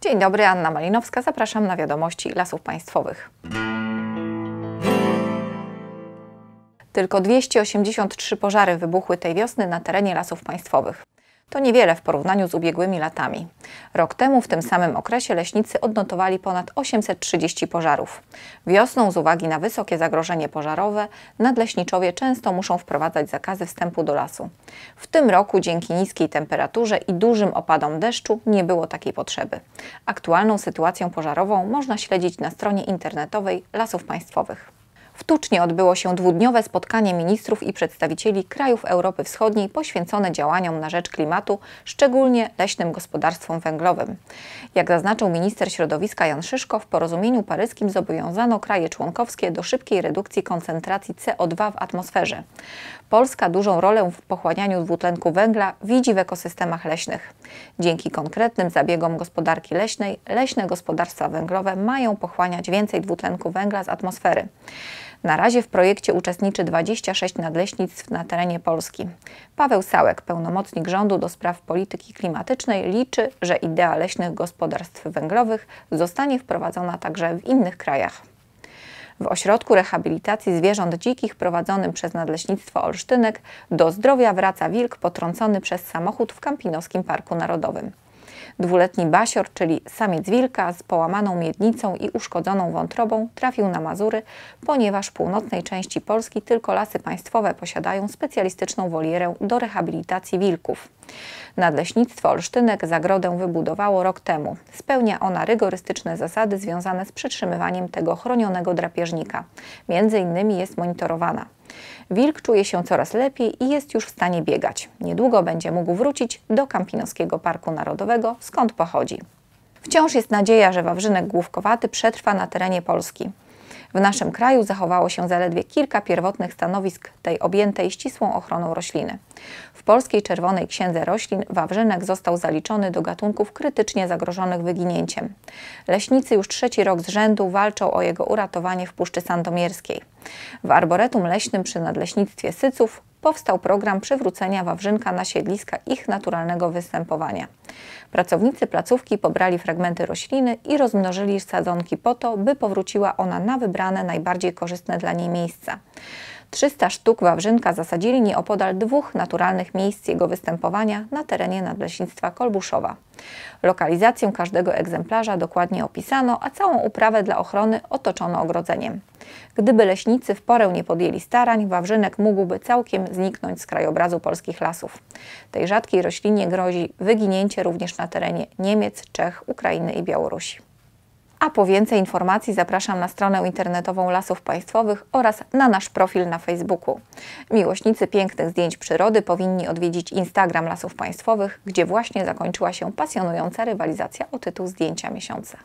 Dzień dobry, Anna Malinowska. Zapraszam na wiadomości Lasów Państwowych. Tylko 283 pożary wybuchły tej wiosny na terenie lasów państwowych. To niewiele w porównaniu z ubiegłymi latami. Rok temu w tym samym okresie leśnicy odnotowali ponad 830 pożarów. Wiosną z uwagi na wysokie zagrożenie pożarowe nadleśniczowie często muszą wprowadzać zakazy wstępu do lasu. W tym roku dzięki niskiej temperaturze i dużym opadom deszczu nie było takiej potrzeby. Aktualną sytuację pożarową można śledzić na stronie internetowej Lasów Państwowych. W Tucznie odbyło się dwudniowe spotkanie ministrów i przedstawicieli krajów Europy Wschodniej poświęcone działaniom na rzecz klimatu, szczególnie leśnym gospodarstwom węglowym. Jak zaznaczył minister środowiska Jan Szyszko, w porozumieniu paryskim zobowiązano kraje członkowskie do szybkiej redukcji koncentracji CO2 w atmosferze. Polska dużą rolę w pochłanianiu dwutlenku węgla widzi w ekosystemach leśnych. Dzięki konkretnym zabiegom gospodarki leśnej, leśne gospodarstwa węglowe mają pochłaniać więcej dwutlenku węgla z atmosfery. Na razie w projekcie uczestniczy 26 nadleśnictw na terenie Polski. Paweł Sałek, pełnomocnik rządu do spraw polityki klimatycznej, liczy, że idea leśnych gospodarstw węglowych zostanie wprowadzona także w innych krajach. W ośrodku rehabilitacji zwierząt dzikich prowadzonym przez Nadleśnictwo Olsztynek do zdrowia wraca wilk potrącony przez samochód w Kampinoskim Parku Narodowym. Dwuletni basior, czyli samiec wilka z połamaną miednicą i uszkodzoną wątrobą, trafił na Mazury, ponieważ w północnej części Polski tylko lasy państwowe posiadają specjalistyczną wolierę do rehabilitacji wilków. Nadleśnictwo Olsztynek zagrodę wybudowało rok temu. Spełnia ona rygorystyczne zasady związane z przytrzymywaniem tego chronionego drapieżnika. Między innymi jest monitorowana. Wilk czuje się coraz lepiej i jest już w stanie biegać. Niedługo będzie mógł wrócić do Kampinoskiego Parku Narodowego, skąd pochodzi. Wciąż jest nadzieja, że wawrzynek główkowaty przetrwa na terenie Polski. W naszym kraju zachowało się zaledwie kilka pierwotnych stanowisk tej objętej ścisłą ochroną rośliny. W Polskiej Czerwonej Księdze Roślin wawrzynek został zaliczony do gatunków krytycznie zagrożonych wyginięciem. Leśnicy już trzeci rok z rzędu walczą o jego uratowanie w Puszczy Sandomierskiej. W Arboretum Leśnym przy Nadleśnictwie Syców powstał program przywrócenia wawrzynka na siedliska ich naturalnego występowania. Pracownicy placówki pobrali fragmenty rośliny i rozmnożyli sadzonki po to, by powróciła ona na wybrane najbardziej korzystne dla niej miejsca. 300 sztuk wawrzynka zasadzili nieopodal dwóch naturalnych miejsc jego występowania na terenie Nadleśnictwa Kolbuszowa. Lokalizację każdego egzemplarza dokładnie opisano, a całą uprawę dla ochrony otoczono ogrodzeniem. Gdyby leśnicy w porę nie podjęli starań, wawrzynek mógłby całkiem zniknąć z krajobrazu polskich lasów. Tej rzadkiej roślinie grozi wyginięcie również na terenie Niemiec, Czech, Ukrainy i Białorusi. A po więcej informacji zapraszam na stronę internetową Lasów Państwowych oraz na nasz profil na Facebooku. Miłośnicy pięknych zdjęć przyrody powinni odwiedzić Instagram Lasów Państwowych, gdzie właśnie zakończyła się pasjonująca rywalizacja o tytuł Zdjęcia Miesiąca.